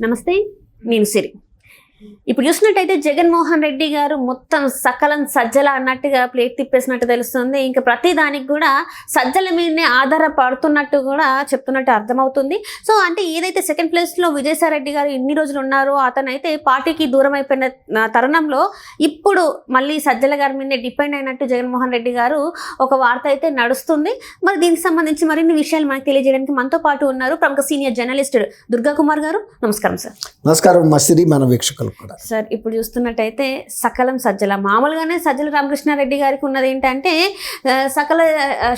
నమస్తే నేను సిరి. ఇప్పుడు చూసినట్టయితే జగన్మోహన్ రెడ్డి గారు మొత్తం సకలం సజ్జల అన్నట్టుగా ప్లేట్ తిప్పేసినట్టు తెలుస్తుంది. ఇంకా ప్రతి దానికి కూడా సజ్జల మీదనే ఆధారపడుతున్నట్టు కూడా చెప్తున్నట్టు అర్థమవుతుంది. సో అంటే ఏదైతే సెకండ్ ప్లేస్లో విజయసాయిరెడ్డి గారు ఎన్ని రోజులు ఉన్నారో అతను అయితే పార్టీకి దూరం అయిపోయిన తరుణంలో ఇప్పుడు మళ్ళీ సజ్జల గారి మీదనే డిపెండ్ అయినట్టు జగన్మోహన్ రెడ్డి గారు ఒక వార్త అయితే నడుస్తుంది. మరి దీనికి సంబంధించి మరిన్ని విషయాలు మనకు తెలియజేయడానికి మనతో పాటు ఉన్నారు ప్రముఖ సీనియర్ జర్నలిస్ట్ దుర్గా కుమార్ గారు. నమస్కారం సార్. నమస్కారం మసిరి మన వీక్షకులు కూడా. సార్ ఇప్పుడు చూస్తున్నట్టయితే సకలం సజ్జల. మామూలుగానే సజ్జల రామకృష్ణారెడ్డి గారికి ఉన్నది ఏంటంటే సకల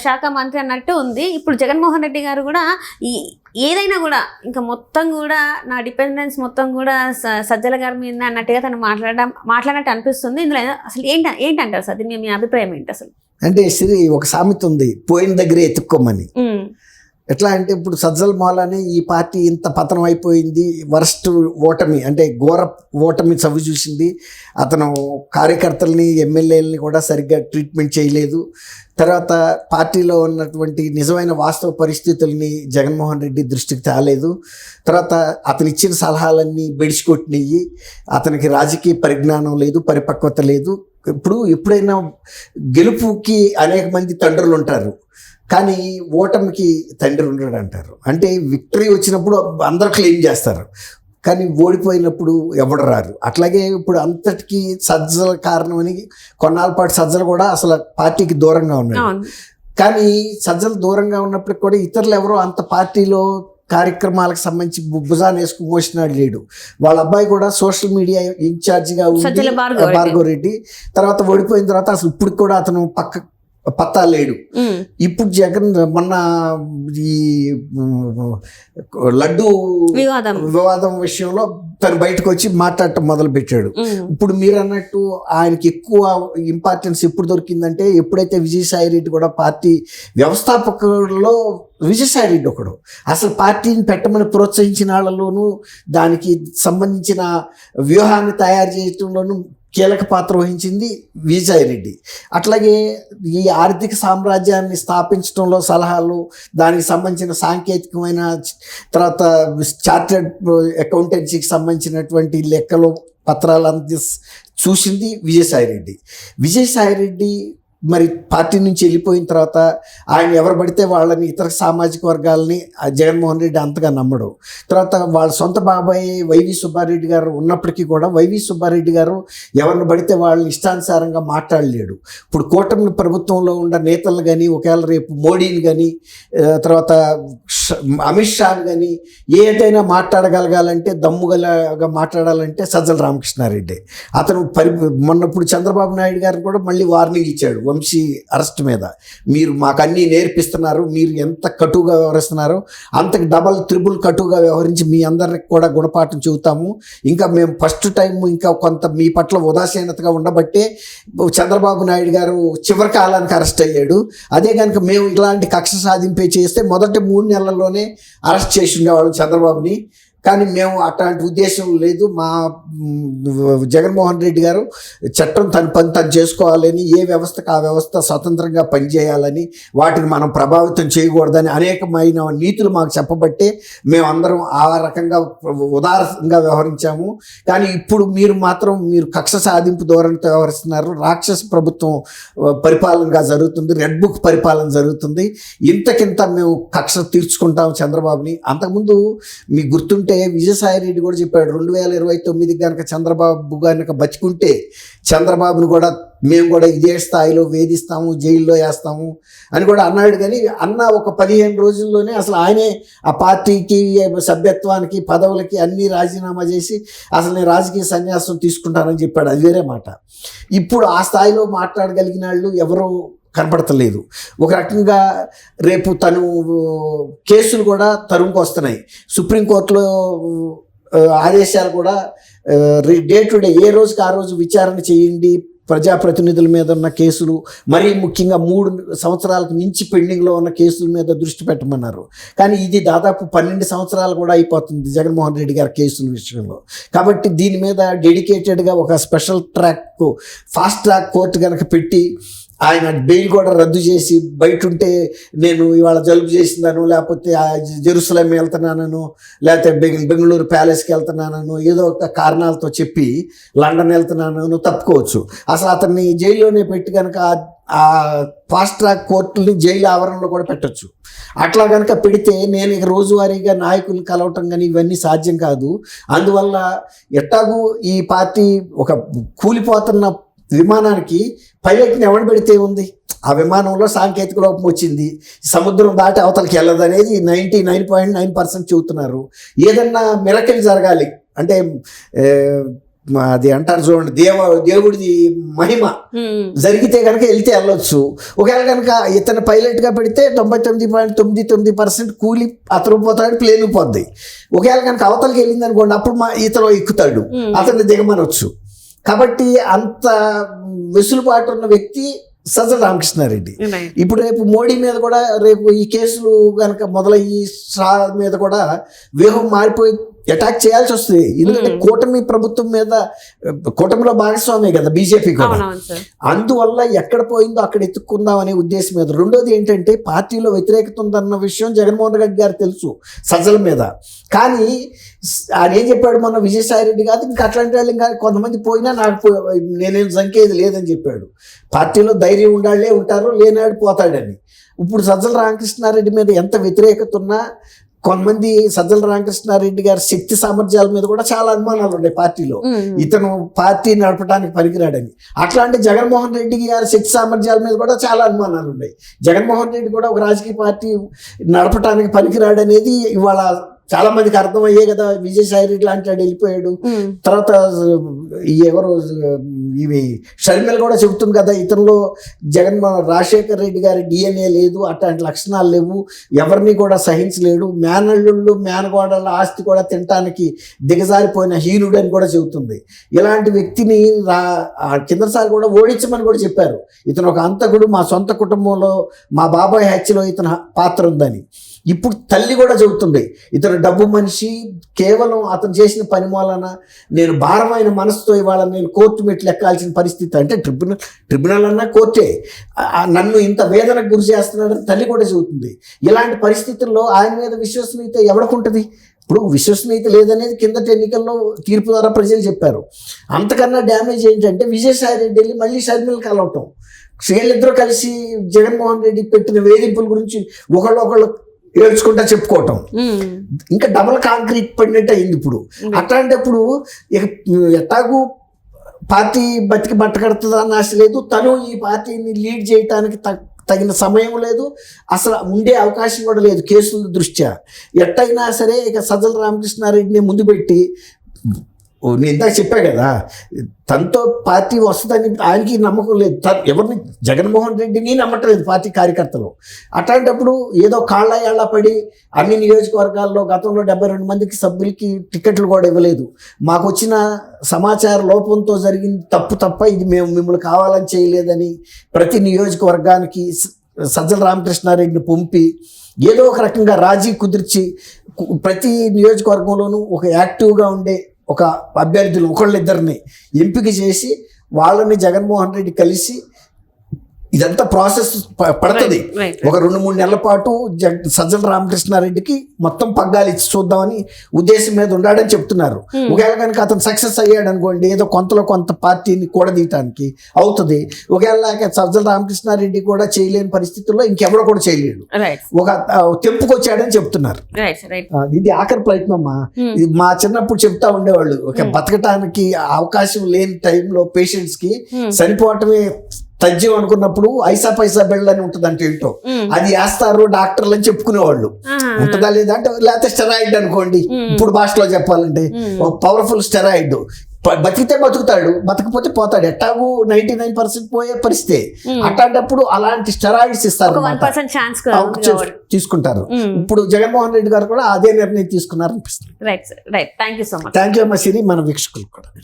శాఖ మంత్రి అన్నట్టు ఉంది. ఇప్పుడు జగన్మోహన్ రెడ్డి గారు కూడా ఈ ఏదైనా కూడా ఇంకా మొత్తం కూడా నా డిపెండెన్స్ మొత్తం కూడా సజ్జల గారి మీద అన్నట్టుగా తను మాట్లాడడం మాట్లాడినట్టు అనిపిస్తుంది. ఇందులో అసలు ఏంట ఏంటంటారు సార్? మీ అభిప్రాయం ఏంటి అసలు? అంటే సిరి ఒక సామెత ఉంది. పోయిన దగ్గరే ఎత్తుక్కోమని. ఎట్లా అంటే ఇప్పుడు సజ్జల్ మూలానే ఈ పార్టీ ఇంత పతనం అయిపోయింది వరస్ట్ ఓటమి అంటే ఘోర ఓటమి చవి చూసింది. అతను కార్యకర్తల్ని ఎమ్మెల్యేలని కూడా సరిగ్గా ట్రీట్మెంట్ చేయలేదు. తర్వాత పార్టీలో ఉన్నటువంటి నిజమైన వాస్తవ పరిస్థితుల్ని జగన్మోహన్ రెడ్డి దృష్టికి తేలేదు. తర్వాత అతను ఇచ్చిన సలహాలన్నీ బెడిసికొట్టినవి అతనికి రాజకీయ పరిజ్ఞానం లేదు పరిపక్వత లేదు. ఇప్పుడు ఎప్పుడైనా గెలుపుకి అనేక మంది తండ్రులు ఉంటారు కానీ ఓటమికి తండ్రి ఉండడు అంటారు అంటే విక్టరీ వచ్చినప్పుడు అందరూ క్లెయిమ్ చేస్తారు. కానీ ఓడిపోయినప్పుడు ఎవడు రారు. అట్లాగే ఇప్పుడు అంతటికీ సజ్జల కారణమని కొన్నాళ్ళ పాటు సజ్జలు కూడా అసలు పార్టీకి దూరంగా ఉన్నాడు అవును. కానీ సజ్జలు దూరంగా ఉన్నప్పటికి కూడా ఇతరులు ఎవరో అంత పార్టీలో కార్యక్రమాలకు సంబంధించి భుజాన్ని వేసుకుని మోసినాడు లేడు. వాళ్ళ అబ్బాయి కూడా సోషల్ మీడియా ఇన్ఛార్జిగా ఉంది. భార్గవ రెడ్డి. తర్వాత ఓడిపోయిన తర్వాత అసలు ఇప్పుడు కూడా అతను పక్క పత్తా లేడు. ఇప్పుడు జగన్ మొన్న ఈ లడ్డు వివాదం. వివాదం విషయంలో తను బయటకు వచ్చి మాట్లాడటం మొదలు పెట్టాడు ఇప్పుడు మీరు అన్నట్టు ఆయనకి ఎక్కువ ఇంపార్టెన్స్ ఎప్పుడు దొరికిందంటే ఎప్పుడైతే విజయసాయి రెడ్డి కూడా పార్టీ వ్యవస్థాపకుల్లో విజయసాయి రెడ్డి ఒకడు. అసలు పార్టీని పెట్టమని ప్రోత్సహించిన వాళ్ళలోనూ దానికి సంబంధించిన వ్యూహాన్ని తయారు చేయటంలోనూ కీలక పాత్ర వహించింది విజయసాయి రెడ్డి. అట్లాగే ఈ ఆర్థిక సామ్రాజ్యాన్ని స్థాపించడంలో సలహాలు దానికి సంబంధించిన సాంకేతికమైన తర్వాత చార్టెడ్ అకౌంటెన్సీకి సంబంధించినటువంటి లెక్కలు పత్రాలు అంది చూసింది విజయసాయి రెడ్డి. విజయసాయి రెడ్డి మరి పార్టీ నుంచి వెళ్ళిపోయిన తర్వాత ఆయన ఎవరు పడితే వాళ్ళని ఇతర సామాజిక వర్గాలని ఆ జగన్మోహన్ రెడ్డి అంతగా నమ్మడు. తర్వాత వాళ్ళ సొంత బాబాయ్ వైవి సుబ్బారెడ్డి గారు ఉన్నప్పటికీ కూడా వైవి సుబ్బారెడ్డి గారు ఎవరిని పడితే వాళ్ళని ఇష్టానుసారంగా మాట్లాడలేడు. ఇప్పుడు కూటమి ప్రభుత్వంలో ఉన్న నేతలు కానీ ఒకవేళ రేపు మోడీని కానీ తర్వాత అమిత్ షాని కానీ ఏదైనా మాట్లాడగలగాలంటే దమ్ముగలగా మాట్లాడాలంటే సజ్జల రామకృష్ణారెడ్డి. అతను పరి మొన్నప్పుడు చంద్రబాబు నాయుడు గారు కూడా మళ్ళీ వార్నింగ్ ఇచ్చాడు. వంశీ అరెస్ట్ మీద. మీరు మాకు అన్నీ నేర్పిస్తున్నారు మీరు ఎంత కటుగా వ్యవహరిస్తున్నారో అంతకు డబల్ త్రిబుల్ కటుగా వ్యవహరించి మీ అందరికి కూడా గుణపాఠం చెబుతాము. ఇంకా మేము ఫస్ట్ టైం ఇంకా కొంత మీ పట్ల ఉదాసీనతగా ఉండబట్టే చంద్రబాబు నాయుడు గారు చివరి కాలానికి అరెస్ట్ అయ్యాడు. అదే కనుక మేము ఇలాంటి కక్ష సాధింపే చేస్తే మొదటి మూడు నెలల్లోనే అరెస్ట్ చేసి ఉండేవాళ్ళం చంద్రబాబుని. కానీ మేము అట్లాంటి ఉద్దేశం లేదు. మా జగన్మోహన్ రెడ్డి గారు చట్టం తన పని తను చేసుకోవాలని ఏ వ్యవస్థకు ఆ వ్యవస్థ స్వతంత్రంగా పనిచేయాలని వాటిని మనం ప్రభావితం చేయకూడదని అనేకమైన నీతులు మాకు చెప్పబట్టే మేమందరం ఆ రకంగా ఉదారంగా వ్యవహరించాము. కానీ ఇప్పుడు మీరు మాత్రం మీరు కక్ష సాధింపు ధోరణితో వ్యవహరిస్తున్నారు. రాక్షస ప్రభుత్వం పరిపాలనగా జరుగుతుంది. రెడ్ బుక్ పరిపాలన జరుగుతుంది. ఇంతకింత మేము కక్ష తీర్చుకుంటాం చంద్రబాబుని. అంతకుముందు మీ గుర్తుంటే విజయసాయి రెడ్డి కూడా చెప్పాడు రెండు వేల ఇరవై తొమ్మిది కనుక చంద్రబాబు కనుక బతికుంటే చంద్రబాబును కూడా మేము కూడా ఇదే స్థాయిలో వేధిస్తాము జైల్లో వేస్తాము అని కూడా అన్నాడు. కానీ అన్న ఒక పదిహేను రోజుల్లోనే అసలు ఆయనే ఆ పార్టీకి సభ్యత్వానికి పదవులకి అన్ని రాజీనామా చేసి అసలు నేను రాజకీయ సన్యాసం తీసుకుంటానని చెప్పాడు. అది వేరే మాట. ఇప్పుడు ఆ స్థాయిలో మాట్లాడగలిగిన వాళ్ళు ఎవరు కనపడతలేదు. ఒక రకంగా రేపు తను కేసులు కూడా తరుముకు వస్తున్నాయి సుప్రీంకోర్టులో ఆదేశాలు కూడా డే టు డే ఏ రోజుకి ఆ రోజు విచారణ చేయండి. ప్రజాప్రతినిధుల మీద ఉన్న కేసులు మరీ ముఖ్యంగా మూడు సంవత్సరాలకు మించి పెండింగ్లో ఉన్న కేసుల మీద దృష్టి పెట్టమన్నారు. కానీ ఇది దాదాపు పన్నెండు సంవత్సరాలు కూడా అయిపోతుంది జగన్మోహన్ రెడ్డి గారి కేసుల విషయంలో. కాబట్టి దీని మీద డెడికేటెడ్గా ఒక special track fast track court కనుక పెట్టి ఆయన బెయిల్ కూడా రద్దు చేసి బయట ఉంటే నేను ఇవాళ జలుబు చేసిందను లేకపోతే ఆ వెళ్తున్నానను లేకపోతే బెంగ- బెంగళూరు ప్యాలెస్కి వెళ్తున్నానను ఏదో ఒక కారణాలతో చెప్పి లండన్ వెళ్తున్నానను తప్పుకోవచ్చు. అసలు అతన్ని జైల్లోనే పెట్టి కనుక ఆ ఫాస్ట్ ట్రాక్ కోర్టుని జైలు ఆవరణలో కూడా పెట్టొచ్చు. అట్లా కనుక పెడితే నేను ఇక రోజువారీగా నాయకులు కలవటం కానీ ఇవన్నీ సాధ్యం కాదు. అందువల్ల ఎట్టాగూ ఈ పార్టీ ఒక కూలిపోతున్న విమానానికి పైలట్ని ఎవడు పెడితే ఉంది? ఆ విమానంలో సాంకేతిక లోపం వచ్చింది. సముద్రం దాటి అవతలకి వెళ్ళదు అనేది ninety nine point nine percent చెబుతున్నారు. ఏదన్నా మిరకలు జరగాలి. అంటే అది అంటారు చూడండి దేవ దేవుడిది మహిమ. జరిగితే కనుక వెళ్తే వెళ్ళొచ్చు. ఒకవేళ కనుక ఇతను పైలట్గా పెడితే తొంభై తొమ్మిది పాయింట్ తొమ్మిది తొమ్మిది పర్సెంట్ కూలి అతను పోతాడు ప్లేన్ పోద్ది ఒకవేళ కనుక అవతలకి వెళ్ళింది అనుకోండి అప్పుడు మా ఇతను ఎక్కుతాడు. అతన్ని దిగమనొచ్చు. కాబట్టి అంత వెసులుబాటు ఉన్న వ్యక్తి సజ్జల రామకృష్ణారెడ్డి. ఇప్పుడు రేపు మోడీ మీద కూడా రేపు ఈ కేసులు కనుక మొదలయ్యి షా మీద కూడా వ్యూహం మారిపోయి అటాక్ చేయాల్సి వస్తుంది. ఎందుకంటే Hmm. కూటమి ప్రభుత్వం మీద కూటమిలో భాగస్వామే కదా బీజేపీ కూడా. అందువల్ల ఎక్కడ పోయిందో అక్కడ ఎత్తుక్కుందాం అనే ఉద్దేశం మీద. రెండోది ఏంటంటే పార్టీలో వ్యతిరేకత ఉందన్న విషయం జగన్మోహన్ రెడ్డి గారు తెలుసు సజ్జల మీద. కానీ ఆయన ఏం చెప్పాడు మొన్న విజయసాయి రెడ్డి కాదు ఇంకా అట్లాంటి వాళ్ళు ఇంకా కొంతమంది పోయినా నాకు పో- నేనేం సంఖ్యేది లేదని చెప్పాడు. పార్టీలో ధైర్యం ఉండాలే ఉంటారు లేనాడు పోతాడని. ఇప్పుడు సజ్జల రామకృష్ణారెడ్డి మీద ఎంత వ్యతిరేకత ఉన్నా కొంతమంది సజ్జల రామకృష్ణారెడ్డి గారి శక్తి సామర్థ్యాల మీద కూడా చాలా అనుమానాలు ఉన్నాయి పార్టీలో. ఇతను పార్టీ నడపడానికి పనికిరాడని. అట్లాంటి జగన్మోహన్ రెడ్డి గారి శక్తి సామర్థ్యాల మీద కూడా చాలా అనుమానాలు ఉన్నాయి జగన్మోహన్ రెడ్డి కూడా ఒక రాజకీయ పార్టీ నడపడానికి పనికిరాడనేది ఇవాళ చాలా మందికి అర్థమయ్యే కదా. విజయసాయి రెడ్డి లాంటి వాడు వెళ్ళిపోయాడు. తర్వాత ఎవరు ఇవి షర్మిల కూడా చెబుతుంది కదా ఇతనిలో జగన్ రాజశేఖర్ రెడ్డి గారి డిఎన్ఏ లేదు అట్లాంటి లక్షణాలు లేవు ఎవరిని కూడా సహించలేడు మేనల్లుళ్ళు మేనగోడల ఆస్తి కూడా తినటానికి దిగజారిపోయిన హీనుడు అని కూడా చెబుతుంది. ఇలాంటి వ్యక్తిని రా కిందసారి కూడా ఓడించమని కూడా చెప్పారు. ఇతను ఒక అంతకుడు మా సొంత కుటుంబంలో మా బాబాయ్ హత్యలో ఇతను పాత్ర ఉందని. ఇప్పుడు తల్లి కూడా చెబుతుంది ఇతను డబ్బు మనిషి కేవలం అతను చేసిన పని మూలన నేను భారమైన మనసుతో ఇవాళ నేను కోర్టు మెట్లు ఎక్కాల్సిన పరిస్థితి అంటే ట్రిబ్యునల్ ట్రిబ్యునల్ అన్నా కోర్టే. నన్ను ఇంత వేదనకు గురి చేస్తున్నాడని తల్లి కూడా చెబుతుంది. ఇలాంటి పరిస్థితుల్లో ఆయన మీద విశ్వసనీయత ఎవడకుంటుంది ఇప్పుడు విశ్వసనీయత లేదనేది కిందటి ఎన్నికల్లో తీర్పు ద్వారా ప్రజలు చెప్పారు. అంతకన్నా డ్యామేజ్ ఏంటంటే విజయసాయి రెడ్డి వెళ్ళి మళ్ళీ షర్మిల్ కలవటం వీళ్ళిద్దరూ కలిసి జగన్మోహన్ రెడ్డి పెట్టిన వేధింపుల గురించి ఒకళ్ళు ఒకళ్ళు ఏడ్చుకుంటా చెప్పుకోవటం. ఇంకా డబల్ కాంక్రీట్ పడినట్టు అయింది ఇప్పుడు. అట్లాంటప్పుడు ఇక ఎట్టాగు పార్టీ బతికి బట్ట కడుతుందా అని ఆశ లేదు. తను ఈ పార్టీని లీడ్ చేయటానికి తగ్- తగిన సమయం లేదు. అసలు ఉండే అవకాశం కూడా లేదు కేసుల దృష్ట్యా. ఎట్టయినా సరే ఇక సజ్జల రామకృష్ణారెడ్డిని ముందు పెట్టి నేను ఇందాక చెప్పా కదా తనతో పార్టీ వస్తుందని ఆయనకి నమ్మకం లేదు. తను ఎవరిని జగన్మోహన్ రెడ్డిని నమ్మట్లేదు పార్టీ కార్యకర్తలు. అట్లాంటప్పుడు ఏదో కాళ్ళ ఏళ్ళ పడి అన్ని నియోజకవర్గాల్లో గతంలో డెబ్బై రెండు మందికి సభ్యులకి టికెట్లు కూడా ఇవ్వలేదు. మాకు వచ్చిన సమాచార లోపంతో జరిగింది తప్పు తప్ప ఇది మేము మిమ్మల్ని కావాలని చేయలేదని ప్రతి నియోజకవర్గానికి సజ్జల రామకృష్ణారెడ్డిని పంపి ఏదో ఒక రకంగా రాజీ కుదిర్చి ప్రతి నియోజకవర్గంలోనూ ఒక యాక్టివ్గా ఉండే ఒక అభ్యర్థులు ఒకళ్ళిద్దరిని ఎంపిక చేసి వాళ్ళని జగన్మోహన్ రెడ్డి కలిసి ఇదంతా ప్రాసెస్ పడుతుంది. ఒక రెండు మూడు నెలల పాటు సజ్జల రామకృష్ణారెడ్డికి మొత్తం పగ్గాలు ఇచ్చి చూద్దామని ఉద్దేశం మీద ఉన్నాడని చెప్తున్నారు Hmm. ఒకవేళ కనుక అతను సక్సెస్ అయ్యాడు అనుకోండి ఏదో కొంతలో కొంత పార్టీని కూడదీయటానికి అవుతుంది ఒకవేళ సజ్జల రామకృష్ణారెడ్డి కూడా చేయలేని పరిస్థితుల్లో ఇంకెవడో కూడా చేయలేడు ఒక తెంపుకొచ్చాడని చెప్తున్నారు ఇది ఆఖరి ప్రయత్నం అమ్మా Hmm. ఇది మా చిన్నప్పుడు చెప్తా ఉండేవాళ్ళు ఒక Hmm. బతకటానికి అవకాశం లేని టైంలో పేషెంట్స్కి. చనిపోవటమే తథ్యం అనుకున్నప్పుడు ఐసా పైసా బిళ్ళ అని ఉంటుంది అంటే ఏంటో అది వేస్తారు డాక్టర్లు అని చెప్పుకునేవాళ్ళు. ఉంటుందా లేదా అంటే లేకపోతే స్టెరాయిడ్ అనుకోండి. ఇప్పుడు భాషలో చెప్పాలంటే. ఒక పవర్ఫుల్ స్టెరాయిడ్. బతికితే బతుకుతాడు బతకపోతే పోతాడు. ఎట్టాగు నైన్టీ నైన్ పర్సెంట్ పోయే పరిస్థితి. అట్లాంటప్పుడు అలాంటి స్టెరాయిడ్స్ ఇస్తారు తీసుకుంటారు. ఇప్పుడు జగన్మోహన్ రెడ్డి గారు కూడా అదే నిర్ణయం తీసుకున్నారు అనిపిస్తుంది థ్యాంక్ యూ థ్యాంక్ అమ్మ సిరి. మన వీక్షకులు కూడా.